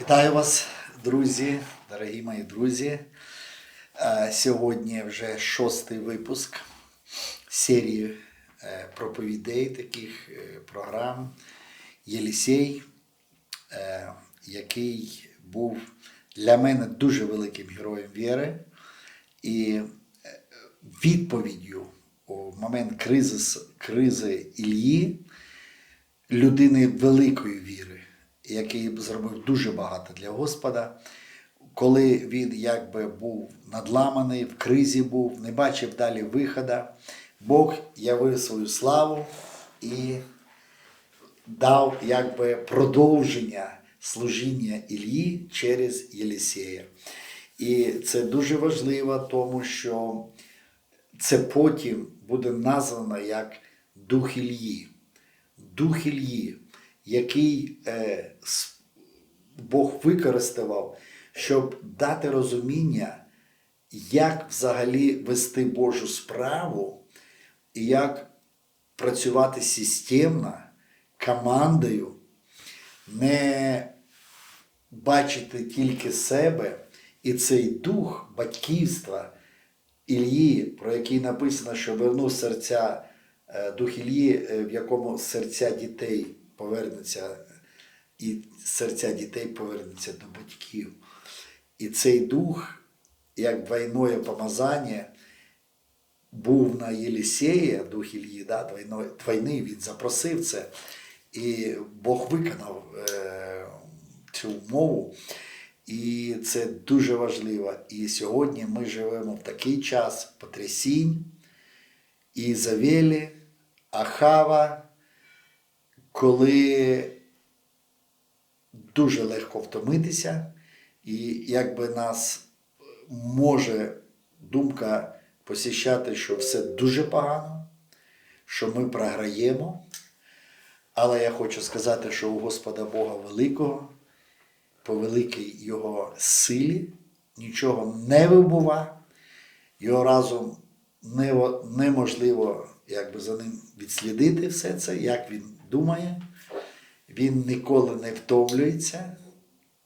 Вітаю вас, друзі, дорогі мої друзі. Е, Сьогодні вже шостий випуск серії е, проповідей таких е, програм Єлісей, який був для мене дуже великим героєм віри і відповіддю у момент кризи, кризи Ілії людини великої віри, який зробив дуже багато для Господа. Коли він якби був надламаний, в кризі був, не бачив далі виходу, Бог явив свою славу і дав якби продовження служіння Ілії через Єлісея. І це дуже важливо, тому що це потім буде названо як Дух Ілії. Дух Ілії, який е, Бог використав, щоб дати розуміння, як взагалі вести Божу справу і як працювати системно, командою, не бачити тільки себе, і цей дух батьківства Ілії, про який написано, що вернув серця е, дух Ілії, е, в якому серця дітей повернуться, і серця дітей повернуться до батьків. І цей дух, як двойное помазання, був на Єлісея, дух Ілії, да, двойний, він запросив це. І Бог виконав е, цю умову. І це дуже важливо. І сьогодні ми живемо в такий час потрясінь, Ізавелі, Ахава, коли дуже легко втомитися, і якби нас може думка посіщати, що все дуже погано, що ми програємо. Але я хочу сказати, що у Господа Бога Великого, по великій Його силі, нічого не вибува, його разом неможливо якби, за ним відслідити все це, як він думає. Він ніколи не втомлюється,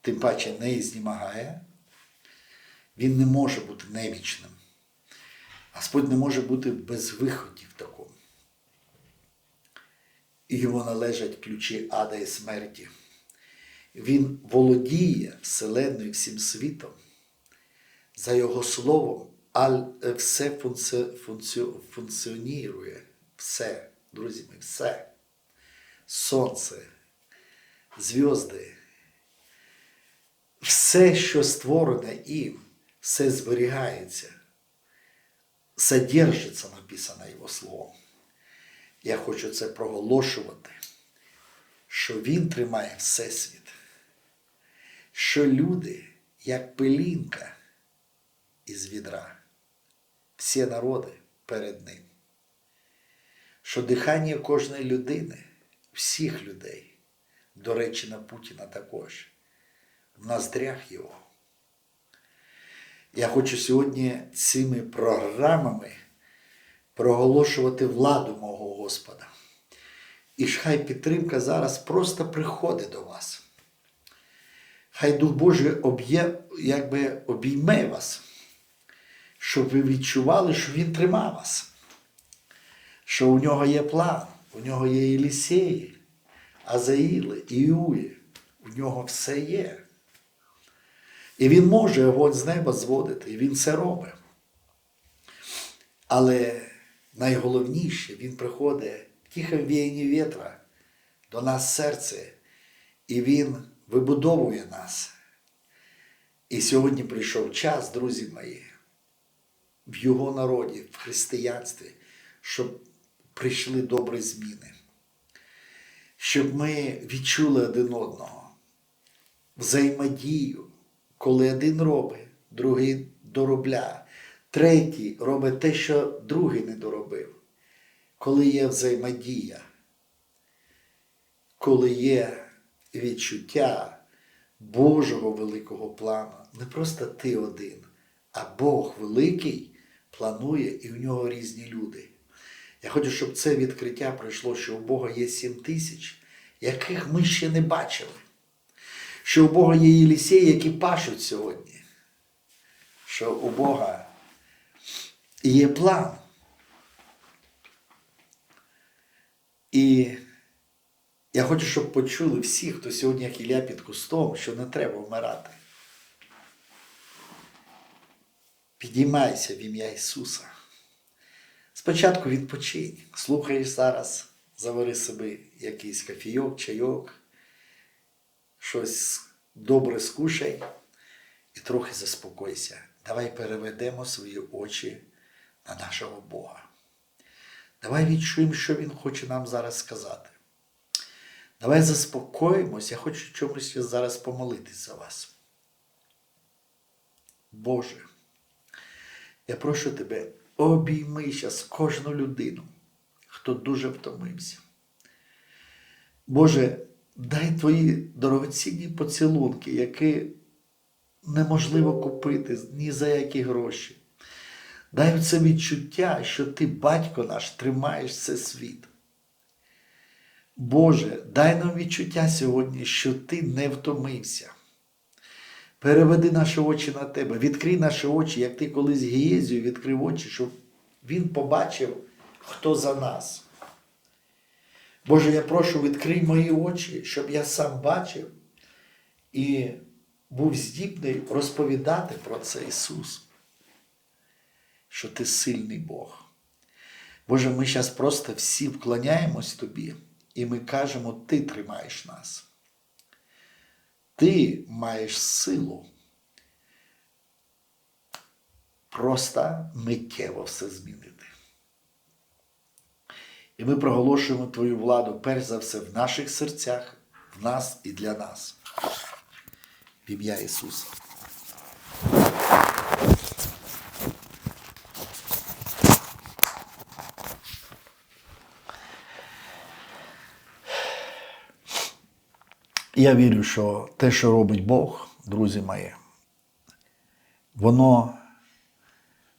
тим паче не знімагає. Він не може бути немічним. Господь не може бути без виходів такому. І йому належать ключі ада і смерті. Він володіє Вселенною всім світом. За його словом, е, все функці, функці, функціонує. Все, друзі мої, все. Сонце, зв'язки, все, що створене їм, все зберігається, содержиться, написано його словом. Я хочу це проголошувати, що він тримає Всесвіт, що люди, як пилінка із відра, всі народи перед ним, що дихання кожної людини, всіх людей, до речі, на Путіна також, в ноздрях його. Я хочу сьогодні цими програмами проголошувати владу мого Господа. І ж хай підтримка зараз просто приходить до вас. Хай Дух Божий об'є, якби обійме вас, щоб ви відчували, що Він тримав вас, що у нього є план, у нього є Єлісеї, Азаїли, Іуї, у нього все є. І він може огонь з неба зводити, і він це робить. Але найголовніше, він приходить в тихому віянні вітра до нас серце, і він вибудовує нас. І сьогодні прийшов час, друзі мої, в його народі, в християнстві, щоб прийшли добрі зміни, щоб ми відчули один одного, взаємодію, коли один робить, другий доробляє, третій робить те, що другий не доробив. Коли є взаємодія, коли є відчуття Божого великого плану, не просто ти один, а Бог великий планує і в нього різні люди. Я хочу, щоб це відкриття прийшло, що у Бога є сім тисяч, яких ми ще не бачили. що у Бога є Єлісеї, які пашуть сьогодні. Що у Бога є план. І я хочу, щоб почули всі, хто сьогодні як Ілля під кустом, що не треба вмирати. Підіймайся в ім'я Ісуса. Спочатку відпочинь, слухаєш зараз, завари собі якийсь кофійок, чайок, щось добре скушай і трохи заспокойся. Давай переведемо свої очі на нашого Бога. Давай відчуємо, що Він хоче нам зараз сказати. Давай заспокоїмось, я хочу чомусь зараз помолитись за вас. Боже, я прошу тебе, обійми зараз кожну людину, хто дуже втомився. Боже, дай твої дорогоцінні поцілунки, які неможливо купити ні за які гроші. Дай це відчуття, що ти, батько наш, тримаєш це світ. Боже, дай нам відчуття сьогодні, що ти не втомився. Переведи наші очі на тебе, відкрий наші очі, як ти колись Гієзію відкрив очі, щоб він побачив, хто за нас. Боже, я прошу, відкрий мої очі, щоб я сам бачив і був здібний розповідати про це Ісус, що ти сильний Бог. Боже, ми зараз просто всі вклоняємось Тобі, і ми кажемо, Ти тримаєш нас. Ти маєш силу просто миттєво все змінити. І ми проголошуємо Твою владу, перш за все, в наших серцях, в нас і для нас. В ім'я Ісуса. Я вірю, що те, що робить Бог, друзі мої, воно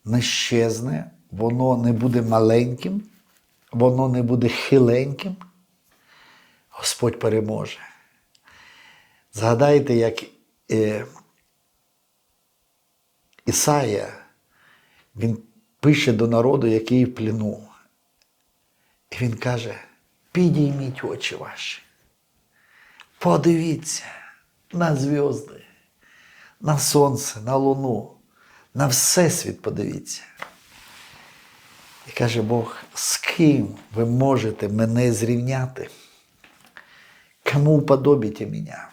не щезне, воно не буде маленьким, воно не буде хиленьким. Господь переможе. Згадайте, як е, Ісая, він пише до народу, який в плену. І він каже: підійміть очі ваші. Подивіться на зв'язки, на сонце, на луну, на Всесвіт подивіться. І каже Бог, з ким ви можете мене зрівняти? Кому уподобите мене?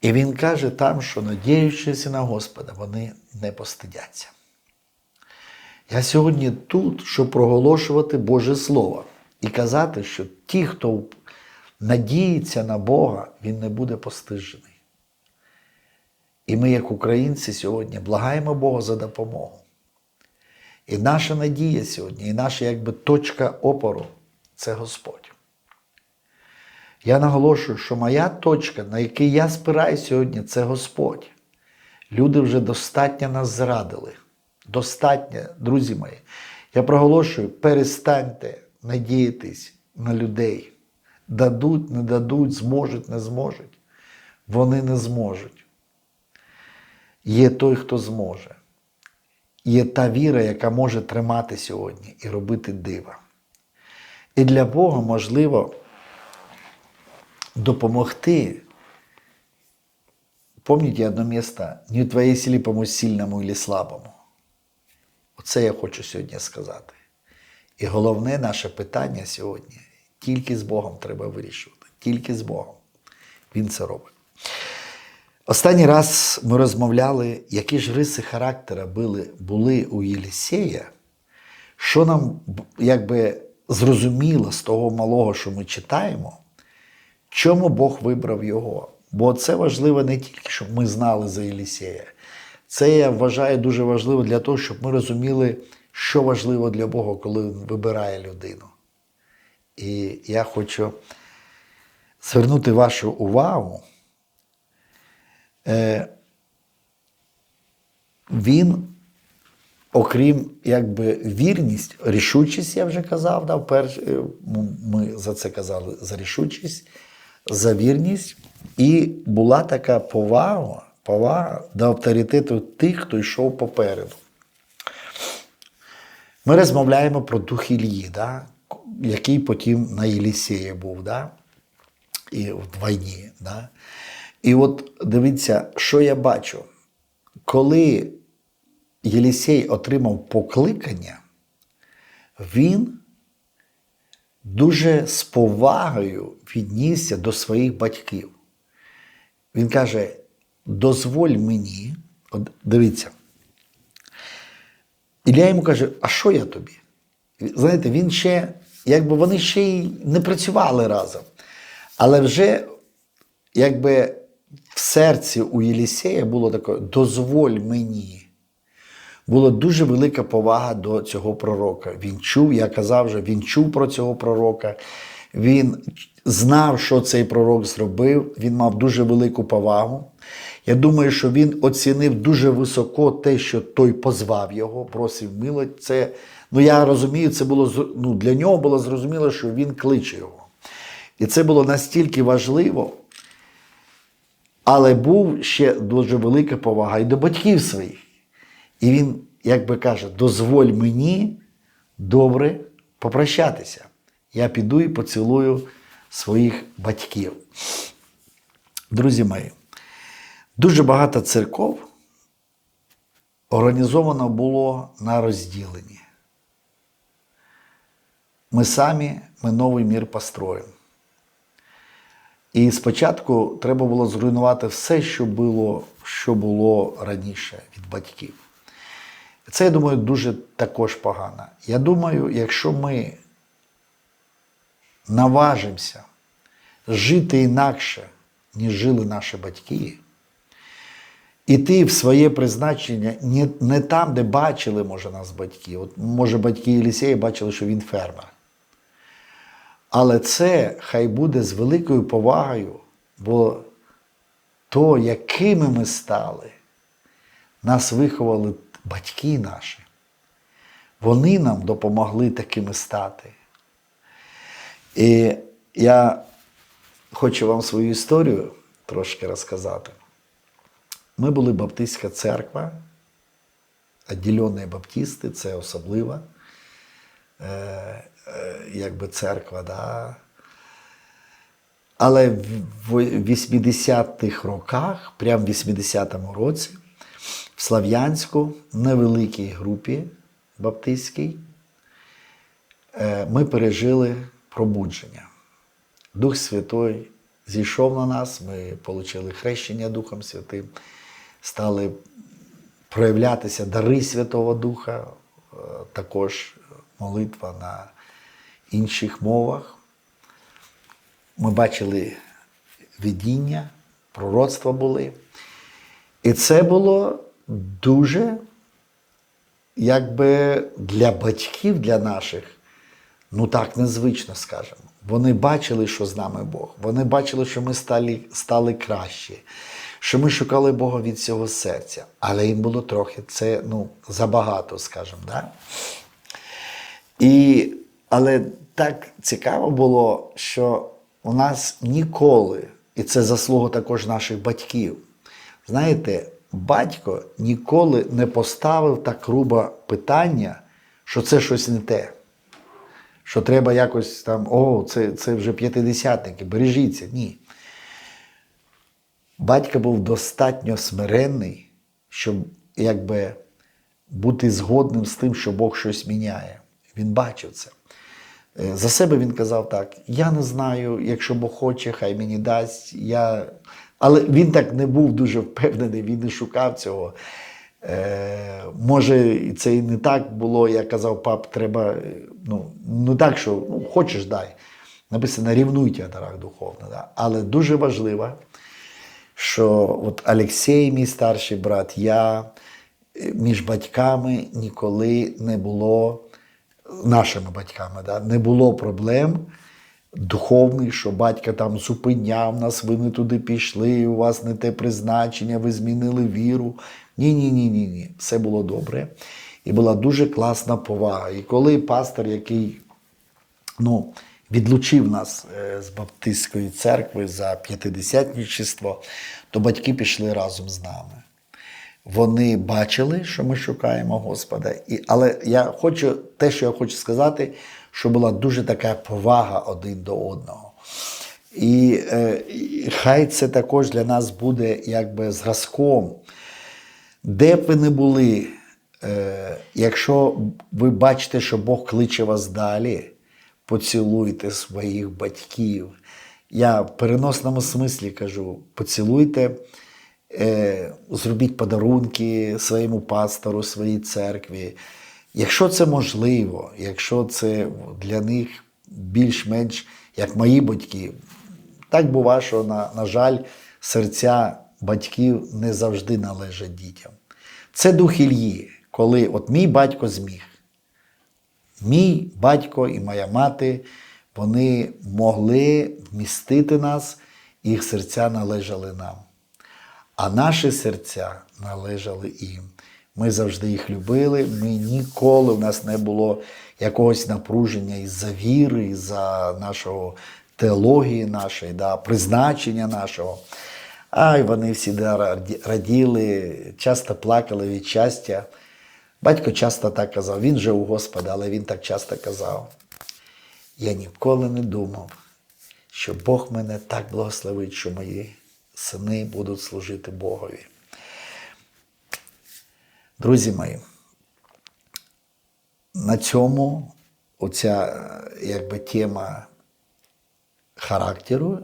І він каже там, що надіючись на Господа, вони не постидяться. Я сьогодні тут, щоб проголошувати Боже Слово і казати, що ті, хто надіється на Бога, він не буде постижений. І ми, як українці, сьогодні благаємо Бога за допомогу. І наша надія сьогодні, і наша якби точка опору це Господь. Я наголошую, що моя точка, на якій я спираюсь сьогодні, це Господь. Люди вже достатньо нас зрадили. Достатньо, друзі мої. Я проголошую, перестаньте надіятись на людей. Дадуть, не дадуть, зможуть, не зможуть. Вони не зможуть. Є той, хто зможе. Є та віра, яка може тримати сьогодні і робити дива. І для Бога можливо допомогти. Помните одно місце, не в твоїй силі помочь сильному или слабому. Оце я хочу сьогодні сказати. І головне наше питання сьогодні тільки з Богом треба вирішувати. Тільки з Богом. Він це робить. Останній раз ми розмовляли, які ж риси характера були, були у Єлісея, що нам якби зрозуміло з того малого, що ми читаємо, чому Бог вибрав його. Бо це важливо не тільки, щоб ми знали за Єлісея. Це я вважаю дуже важливо для того, щоб ми розуміли, що важливо для Бога, коли Він вибирає людину. І я хочу звернути вашу увагу. Е, Він, окрім якби вірність, рішучість, я вже казав, да, вперше, ми за це казали за рішучість, за вірність, і була така повага, повага до авторитету тих, хто йшов попереду. Ми розмовляємо про дух Ілії, да? який потім на Єлісеї був, да? і в війні. Да? І от дивіться, що я бачу. Коли Єлісей отримав покликання, він дуже з повагою віднісся до своїх батьків. Він каже: дозволь мені, дивіться. Ілля йому каже, а що я тобі? Знаєте, він ще, якби вони ще й не працювали разом. Але вже, якби в серці у Єлісея було таке, дозволь мені. Була дуже велика повага до цього пророка. Він чув, я казав вже, він чув про цього пророка, він знав, що цей пророк зробив, він мав дуже велику повагу. Я думаю, що він оцінив дуже високо те, що той позвав його, просив милость. Це, ну я розумію, це було ну, для нього було зрозуміло, що він кличе його. І це було настільки важливо, але був ще дуже велика повага і до батьків своїх. І він, як би каже, дозволь мені добре попрощатися. Я піду і поцілую своїх батьків. Друзі мої, дуже багато церков організовано було на розділенні. Ми самі, ми новий мір построїмо. І спочатку треба було зруйнувати все, що було, що було раніше від батьків. Це, я думаю, дуже також погано. Я думаю, якщо ми наважимося жити інакше, ніж жили наші батьки, іти в своє призначення не, не там, де бачили, може, нас батьки. От, може, батьки Єлісея бачили, що він фермер. Але це хай буде з великою повагою, бо то, якими ми стали, нас виховали батьки наші. Вони нам допомогли такими стати. І я хочу вам свою історію трошки розказати. Ми були Баптистська церква, відділені баптисти, це особлива е, е, якби церква. Да? Але в 80-х роках, прямо в 80-му році, в Слав'янську невеликій групі баптистській, е, ми пережили пробудження. Дух Святой зійшов на нас, ми отримали хрещення Духом Святим, стали проявлятися дари Святого Духа, е, також молитва на інших мовах. Ми бачили видіння, пророцтва були. І це було дуже, якби для батьків, для наших, ну так незвично скажемо. Вони бачили, що з нами Бог. Вони бачили, що ми стали, стали кращі, що ми шукали Бога від цього серця. Але їм було трохи це ну, забагато, скажімо. Да? І, але так цікаво було, що у нас ніколи, і це заслуга також наших батьків. Знаєте, батько ніколи не поставив так грубо питання, що це щось не те. Що треба якось там, о, це, це вже п'ятидесятники, бережіться. Ні. Батько був достатньо смиренний, щоб якби бути згодним з тим, що Бог щось міняє. Він бачив це. Е, За себе він казав так: я не знаю, якщо Бог хоче, хай мені дасть. Я... Але він так не був дуже впевнений, він не шукав цього. Е, може, це і не так було, я казав, пап, треба, е, ну, ну так, що ну, хочеш дай. Написано, рівнуйте дарах духовно. Да? Але дуже важливо, що от Олексій, мій старший брат, я е, між батьками ніколи не було, нашими батьками, да, не було проблем духовних, що батько там зупиняв нас, ви не туди пішли, у вас не те призначення, ви змінили віру. Ні, ні, ні, ні, ні. Все було добре. І була дуже класна повага. І коли пастор, який, ну, відлучив нас е, з Баптистської церкви за п'ятидесятничество, то батьки пішли разом з нами. Вони бачили, що ми шукаємо Господа. І, але я хочу, те, що я хочу сказати, що була дуже така повага один до одного. І, е, хай це також для нас буде якби зразком. Де б ви не були, е, якщо ви бачите, що Бог кличе вас далі, поцілуйте своїх батьків. Я в переносному смислі кажу: поцілуйте, е, зробіть подарунки своєму пастору, своїй церкві. Якщо це можливо, якщо це для них більш-менш як мої батьки, так бува, що, на, на жаль, серця батьків не завжди належать дітям. Це дух Ільї, коли от мій батько зміг. Мій батько і моя мати, вони могли вмістити нас, їх серця належали нам. А наші серця належали їм. Ми завжди їх любили. Ми ніколи в нас не було якогось напруження із-за віри, із-за нашого теології нашої, да, призначення нашого. Ай, вони всі раді- раділи, часто плакали від щастя. Батько часто так казав, він же у Господа, але він так часто казав. Я ніколи не думав, що Бог мене так благословить, що мої сини будуть служити Богові. Друзі мої, на цьому оця якби тема характеру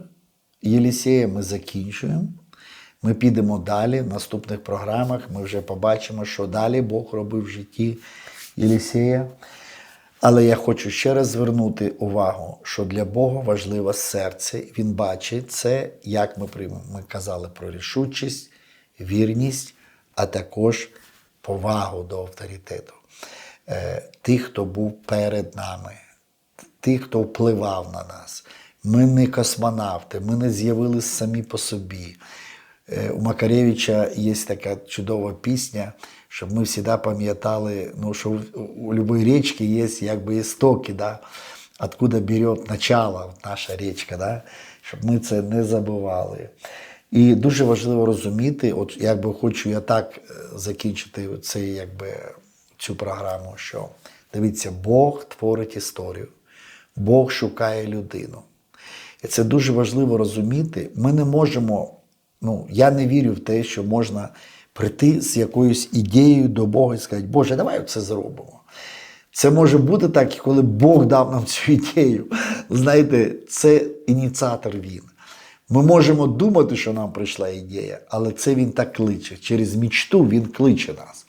Єлісея ми закінчуємо. Ми підемо далі в наступних програмах. Ми вже побачимо, що далі Бог робив в житті Єлісея. Але я хочу ще раз звернути увагу, що для Бога важливо серце. Він бачить це, як ми приймемо. Ми казали про рішучість, вірність, а також повагу до авторитету. Е, Тих, хто був перед нами, тих, хто впливав на нас. Ми не космонавти, ми не з'явилися самі по собі. Е, У Макаревича є така чудова пісня, щоб ми завжди пам'ятали, ну, що у, будь-якої річки є якби істоки, да? откуда бере начало наша річка, да? щоб ми це не забували. І дуже важливо розуміти, от якби хочу я так е, закінчити цей, якби, цю програму, що дивіться, Бог творить історію, Бог шукає людину. І це дуже важливо розуміти. Ми не можемо, ну, я не вірю в те, що можна прийти з якоюсь ідеєю до Бога і сказати, Боже, давай це зробимо. Це може бути так, коли Бог дав нам цю ідею. Знаєте, це ініціатор він. Ми можемо думати, що нам прийшла ідея, але це він так кличе. Через мічту він кличе нас.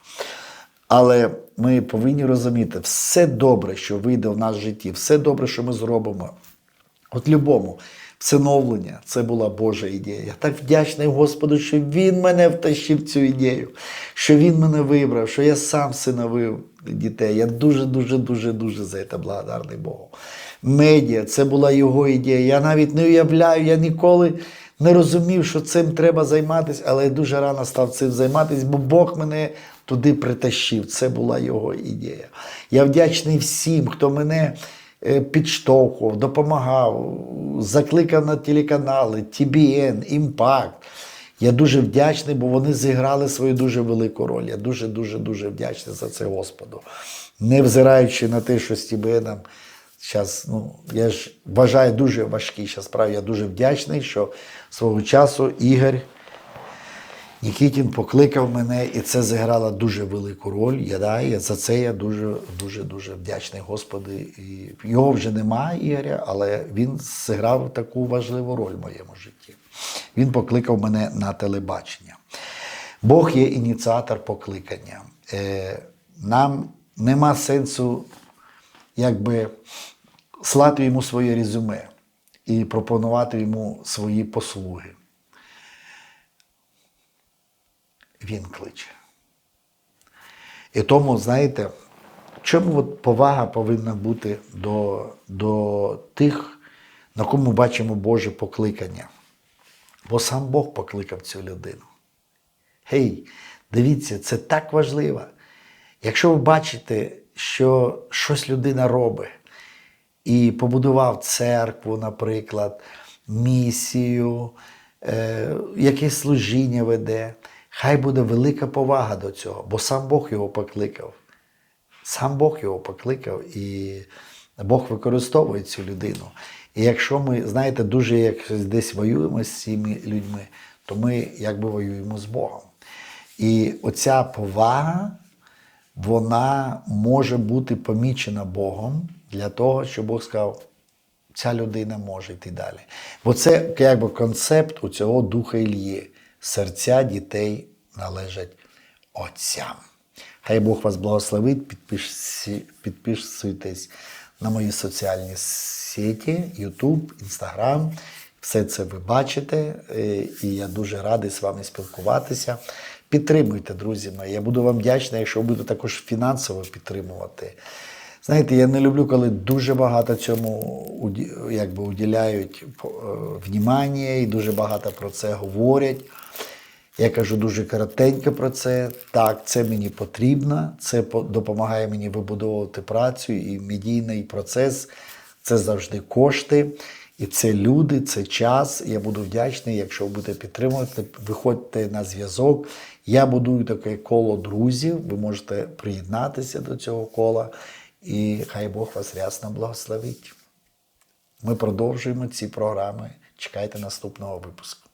Але ми повинні розуміти, все добре, що вийде в нас в житті, все добре, що ми зробимо. От любому всиновлення це була Божа ідея. Я так вдячний Господу, що Він мене втащив цю ідею, що Він мене вибрав, що я сам всиновив дітей. Я дуже, дуже, дуже, за це благодарний Богу. Медіа це була його ідея. Я навіть не уявляю, я ніколи не розумів, що цим треба займатися, але я дуже рано став цим займатися, бо Бог мене туди притащив. Це була його ідея. Я вдячний всім, хто мене підштовхував, допомагав, закликав на телеканали, TBN, Impact. Я дуже вдячний, бо вони зіграли свою дуже велику роль. Я дуже, дуже, дуже вдячний за це Господу. Не взираючи на те, що з TBN зараз, ну, я ж вважаю дуже важкі справи. Я дуже вдячний, що свого часу Ігор Нікітін покликав мене, і це зіграло дуже велику роль. Я, да, я за це я дуже, дуже, дуже вдячний Господи. І його вже немає, Ігоря, але він зіграв таку важливу роль в моєму житті. Він покликав мене на телебачення. Бог є ініціатор покликання. Е, нам нема сенсу якби слати йому своє резюме і пропонувати йому свої послуги. Він кличе. І тому, знаєте, чому от повага повинна бути до, до тих, на кому бачимо Боже покликання? Бо сам Бог покликав цю людину. Гей, дивіться, це так важливо. Якщо ви бачите, що щось людина робить, і побудував церкву, наприклад, місію, е, якесь служіння веде. Хай буде велика повага до цього, бо сам Бог його покликав. Сам Бог його покликав, і Бог використовує цю людину. І якщо ми, знаєте, дуже як десь воюємо з цими людьми, то ми якби воюємо з Богом. І оця повага, вона може бути помічена Богом для того, щоб Бог сказав, ця людина може йти далі. Бо це якби концепт у цього духа Ільї. Серця дітей належать отцям. Хай Бог вас благословить, підписуйтесь на мої соціальні сеті, YouTube, Instagram. Все це ви бачите, е, і я дуже радий з вами спілкуватися. Підтримуйте, друзі мої. Я буду вам вдячний, якщо ви будете також фінансово підтримувати. Знаєте, я не люблю, коли дуже багато цьому якби, уділяють е, внімання і дуже багато про це говорять. Я кажу дуже коротенько про це. Так, це мені потрібно, це допомагає мені вибудовувати працю і медійний процес. Це завжди кошти, і це люди, це час. Я буду вдячний, якщо ви будете підтримувати. Виходьте на зв'язок. Я будую таке коло друзів. Ви можете приєднатися до цього кола, і хай Бог вас рясно благословить. Ми продовжуємо ці програми. Чекайте наступного випуску.